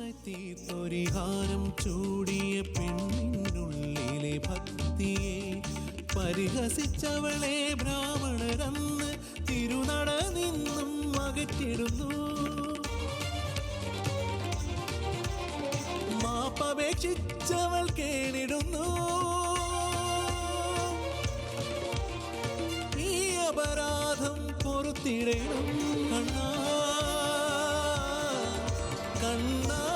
ജീവനായി ചൂടിയ പെണ്ണിനുള്ളിലെ ഭക്തിയെ പരിഹസിച്ചവളെ ബ്രാഹ്മണരെന്ന് തിരുനട നിന്നും അകറ്റിടുന്നു. മാപ്പപേക്ഷിച്ചവൾ കേണിടുന്നു. ഈ അപരാധം പൊറുത്തിടണം കണ്ണാ കണ്ണാ.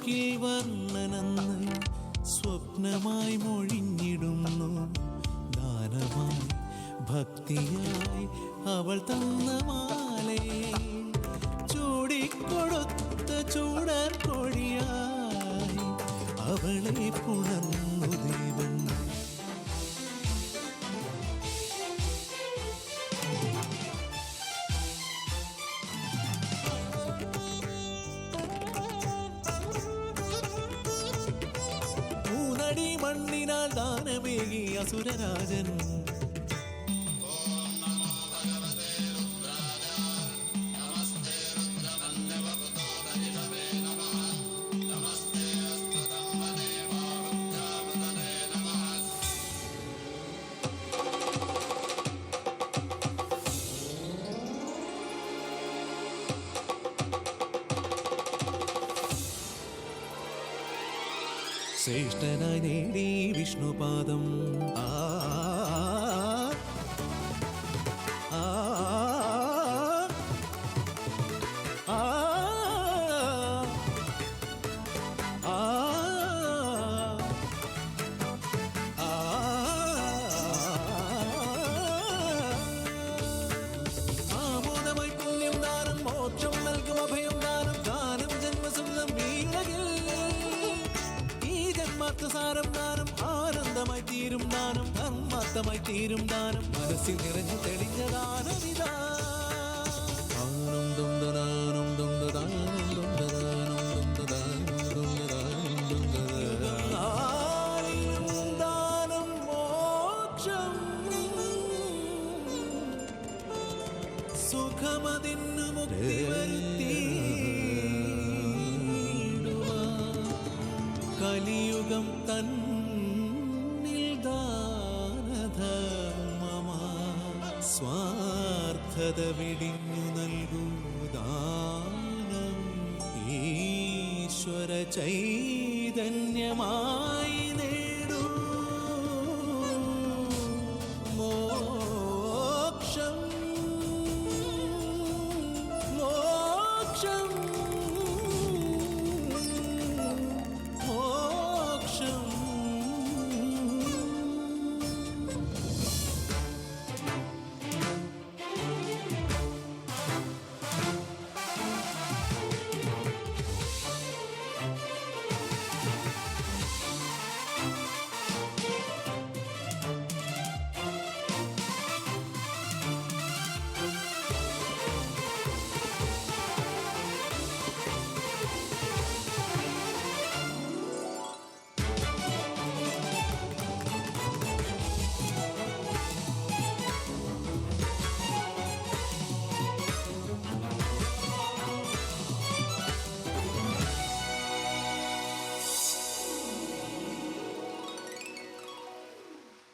കാർമുകിൽ വർണനെന്ന് സ്വപ്നമായി മൊഴിഞ്ഞിടുന്നു. ദാനമായി ഭക്തിയായി അവൾ തന്ന മാലേ. ചൂടിക്കൊടുത്ത ചൂടർ കൊടിയായി അവളെ പുണർന്നു ദേവൻ. മൂന്നടി മണ്ണിനാൽ ദാനമേകി അസുരരാജൻ ശ്രേഷ്ഠനായി നേടി വിഷ്ണുപാദം. ആ ദം ദദാനം ദം ദദാനം ദം ദദാനം ദം ദദാനം. ആരിലും ദാനം മോക്ഷം സുഖമതിന്നു മുക്തി വരുത്തിയിടുവാൻ കലിയുഗം തന്നിൽ ദാനധർമ്മമാ സ്വാർത്ഥത വെടിഞ്ഞു നൽകൂ ദാനം. ഈശ്വര ചൈതന്യമേ